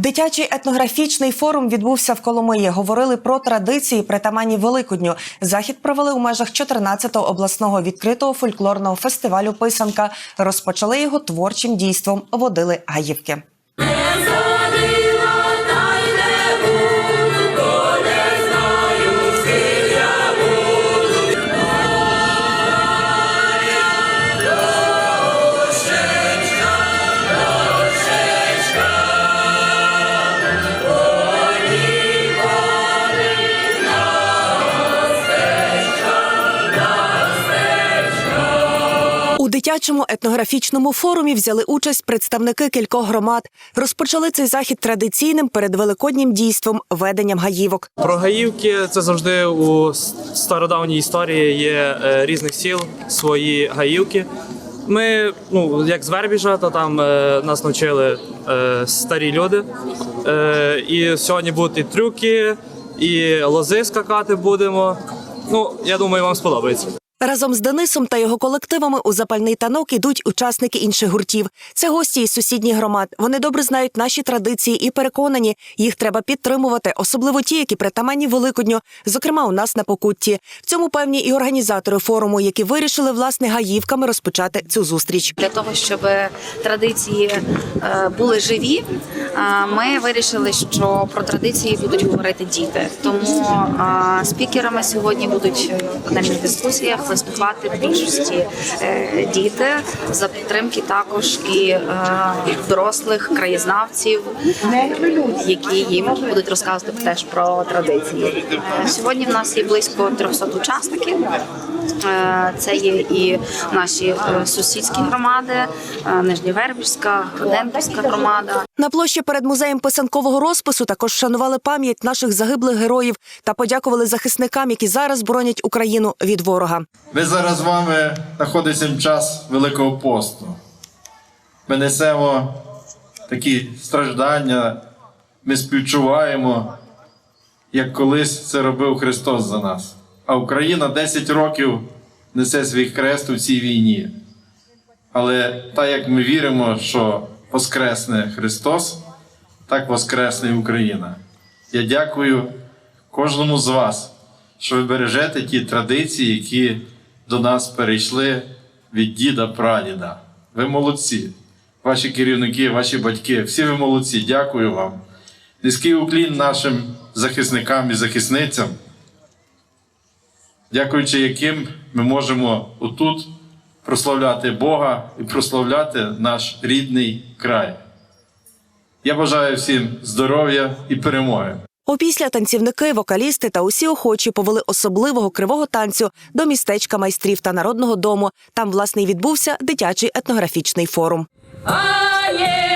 Дитячий етнографічний форум відбувся в Коломиї. Говорили про традиції притаманні Великодню. Захід провели у межах 14-го обласного відкритого фольклорного фестивалю Писанка. Розпочали його творчим дійством. Водили гаївки. Дитячому етнографічному форумі взяли участь представники кількох громад. Розпочали цей захід традиційним передвеликоднім дійством веденням гаївок. Про Гаївки це завжди у стародавній історії є е, різних сіл свої гаївки. Ми, ну як з Вербіжа, то там е, нас навчили е, старі люди. Е, і сьогодні будуть і трюки, і лози скакати будемо. Ну, я думаю, вам сподобається. Разом з Денисом та його колективами у запальний танок ідуть учасники інших гуртів. Це гості із сусідніх громад. Вони добре знають наші традиції і переконані, їх треба підтримувати, особливо ті, які притаманні Великодню, зокрема у нас на Покутті. В цьому певні і організатори форуму, які вирішили власне гаївками розпочати цю зустріч. Для того щоб традиції е, були живі, е, ми вирішили, що про традиції будуть говорити діти. Тому е, спікерами сьогодні будуть в дискусіях виступати більшості е, діти за підтримки також і е, дорослих краєзнавців, які їм будуть розказувати теж про традиції. Сьогодні в нас є близько 300 учасників. Е, Це є і наші сусідські громади, Нижньовербівська, Демпівська громада. На площі перед музеєм писанкового розпису також вшанували пам'ять наших загиблих героїв та подякували захисникам, які зараз боронять Україну від ворога. Ми зараз з вами знаходимося в час Великого посту. Ми несемо такі страждання, ми співчуваємо, як колись це робив Христос за нас. А Україна 10 років несе свій хрест у цій війні. Але так як ми віримо, що Воскресне Христос, так Воскресне Україна. Я дякую кожному з вас, що ви бережете ті традиції, які до нас перейшли від діда прадіда. Ви молодці, ваші керівники, ваші батьки, всі ви молодці. Дякую вам. Низький уклін нашим захисникам і захисницям, дякуючи яким ми можемо отут прославляти Бога і прославляти наш рідний край. Я бажаю всім здоров'я і перемоги. Опісля танцівники, вокалісти та усі охочі повели особливого кривого танцю до містечка майстрів та народного дому. Там власне й відбувся дитячий етнографічний форум. А є